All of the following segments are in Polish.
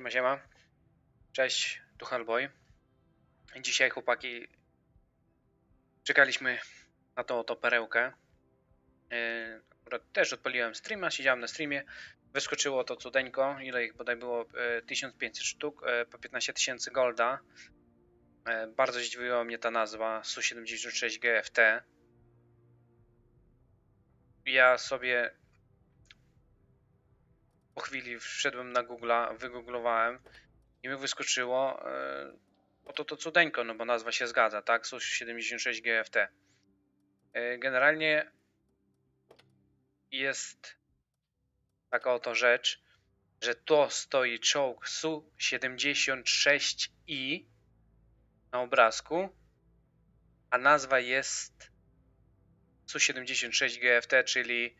Siema, siema. Cześć, tu Hellboy. Dzisiaj chłopaki czekaliśmy na tą oto perełkę. Yy, też odpaliłem streama, siedziałem na streamie. Wyskoczyło to cudeńko, ile ich bodaj było? Yy, 1500 sztuk, yy, po 15 tysięcy golda. Yy, bardzo zdziwiła mnie ta nazwa Su-76 GFT. Ja sobie chwili wszedłem na Google'a, wygooglowałem i mi wyskoczyło e, oto to cudeńko, no bo nazwa się zgadza, tak? SUS 76 GFT. Generalnie jest taka oto rzecz, że to stoi czołg Su-76i na obrazku, a nazwa jest Su-76 GFT, czyli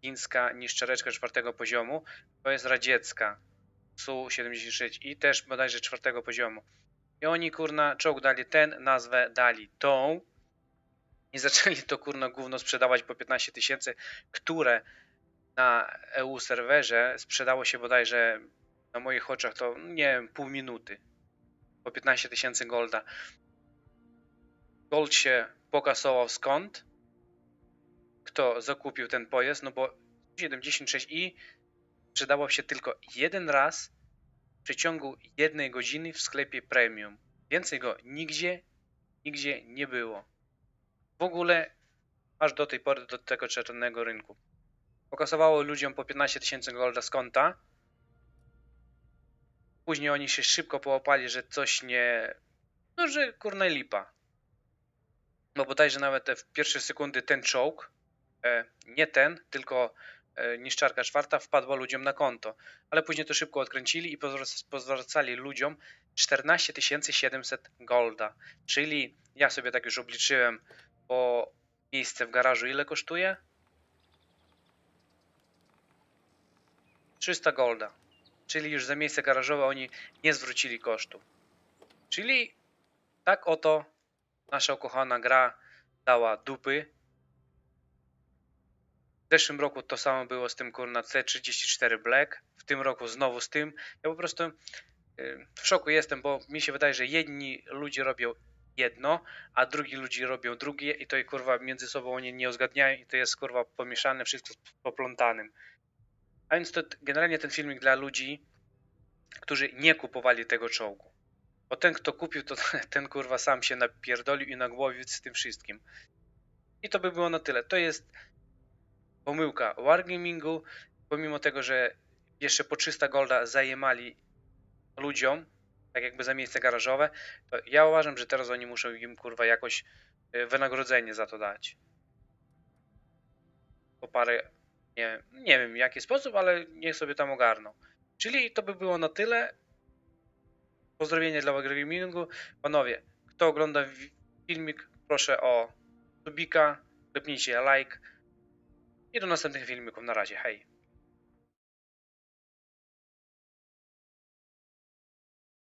chińska niszczareczka czwartego poziomu. To jest radziecka Su-76i, też bodajże czwartego poziomu. I oni kurna czołg dali ten, nazwę dali tą i zaczęli to kurna gówno sprzedawać po 15 tysięcy, które na EU serwerze sprzedało się bodajże na moich oczach to nie wiem, pół minuty. Po 15 tysięcy golda. Gold się pokasował skąd? Kto zakupił ten pojazd? No bo 76i sprzedało się tylko jeden raz w przeciągu jednej godziny w sklepie premium. Więcej go nigdzie, nigdzie nie było. W ogóle aż do tej pory do tego czarnego rynku. Pokasowało ludziom po 15 tysięcy golda z konta. Później oni się szybko połapali, że coś nie... No, że kurna lipa. No bodajże nawet te w pierwsze sekundy ten czołg, nie ten, tylko e, niszczarka czwarta wpadła ludziom na konto. Ale później to szybko odkręcili i pozwrac- pozwracali ludziom 14 700 golda. Czyli ja sobie tak już obliczyłem, bo miejsce w garażu ile kosztuje? 300 golda. Czyli już za miejsce garażowe oni nie zwrócili kosztu. Czyli tak oto nasza ukochana gra dała dupy. W zeszłym roku to samo było z tym kurna C34 Black. W tym roku znowu z tym. Ja po prostu y, w szoku jestem, bo mi się wydaje, że jedni ludzie robią jedno, a drugi ludzie robią drugie i to i kurwa między sobą oni nie uzgadniają i to jest kurwa pomieszane, wszystko poplątanym. A więc to generalnie ten filmik dla ludzi, którzy nie kupowali tego czołgu. Bo ten, kto kupił, to ten kurwa sam się napierdolił i nagłowił z tym wszystkim. I to by było na tyle. To jest pomyłka Wargamingu. Pomimo tego, że jeszcze po 300 golda zajemali ludziom, tak jakby za miejsce garażowe, to ja uważam, że teraz oni muszą im kurwa jakoś y, wynagrodzenie za to dać. Po parę, nie, nie wiem jaki sposób, ale niech sobie tam ogarną. Czyli to by było na tyle. Pozdrowienie dla Wargamingu. Panowie, kto ogląda filmik, proszę o subika, klepnijcie like i do następnych filmików. Na razie, hej.